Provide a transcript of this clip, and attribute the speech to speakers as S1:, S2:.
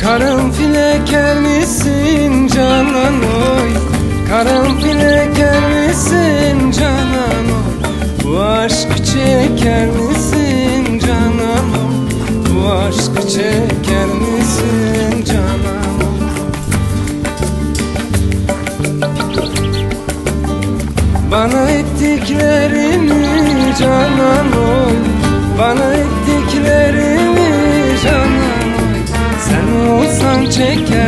S1: Karanfil eker misin canan oy. Karanfil eker misin canan oy. Bu aşkı çeker misin canan oy? Bu aşkı çeker misin canan oy? Bana ettiklerini canan oy. take care.